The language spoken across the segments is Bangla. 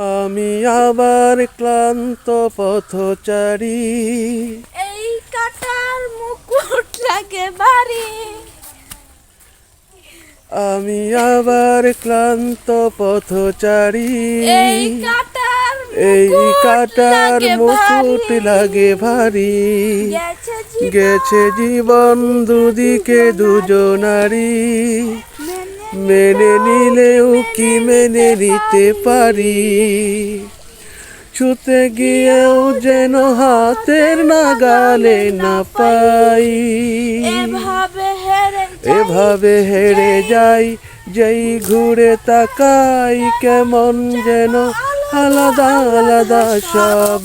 আমি আবার ক্লান্ত পথচারী। এই কাটার মুকুট লাগে বাড়ি। আমি আবার ক্লান্ত পথচারী। এই কাটার এই মুকুট কাটার লাগে মুকুট ভারী। গেছে জীবন দুদিকে দুজনারি মেনে নিলেও কি মেনে নিতে পারি ছুতে গিয়েও যেন হাতের নাগালে না পাই। এভাবে হেরে যাই যেই ঘুরে তাকাই কেমন যেন আলাদা আলাদা সব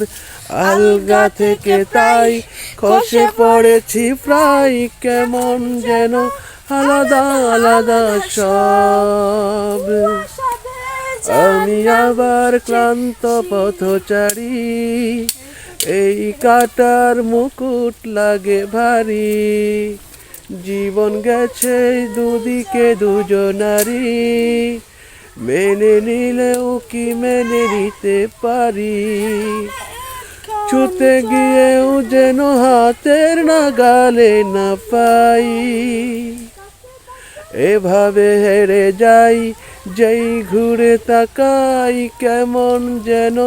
আলগা থেকে তাই খসে পড়েছি প্রায় কেমন যেন আলাদা আলাদা সব। আমি আবার ক্লান্ত পথচারী। এই কাটার মুকুট লাগে ভারী। জীবন গেছে দুদিকে দুজনারি। মেনে নিলেও কি মেনে নিতে পারি? ছুতে গিয়েও যেন হাতের নাগালে না পাই। এভাবে হেরে যাই, যেই ঘুরে তাকাই, কেমন যেন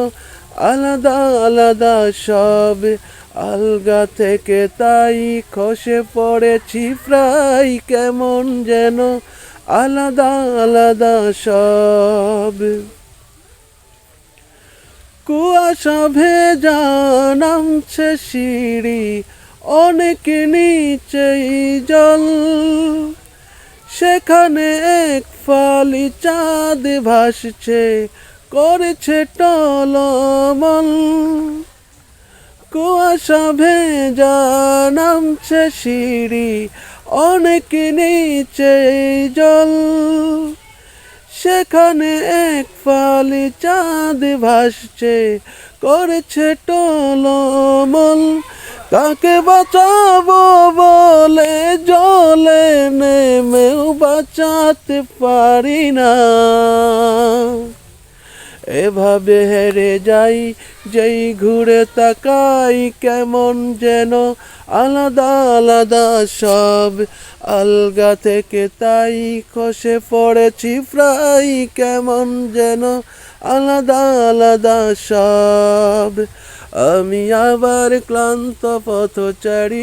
আলাদা আলাদা সব। আলগা থেকে তাই খসে পড়েছি প্রায়, কেমন যেন আলাদা আলাদা সব। কুয়াশা ভেজা নামছে সিঁড়ি, অনেক নিচেই জল। সেখানে এক ফালি চাঁদ ভাসছে, করেছে টলমল। কুয়াশা ভেজা নামছে সিঁড়ি, অনেক নিচে জল। সেখানে এক ফালি চাঁদ ভাসছে, করেছে টলমল। তাকে বাঁচাবো বলে জলে নেমেও বাঁচাতে পারি না। এভাবে হেরে যাই, যেই ঘুরে তাকাই, কেমন যেন আলাদা আলাদা সব। আলগা থেকে তাই খসে পড়েছি প্রায়, কেমন যেন আলাদা আলাদা সব। আমি আবার ক্লান্ত পথচারী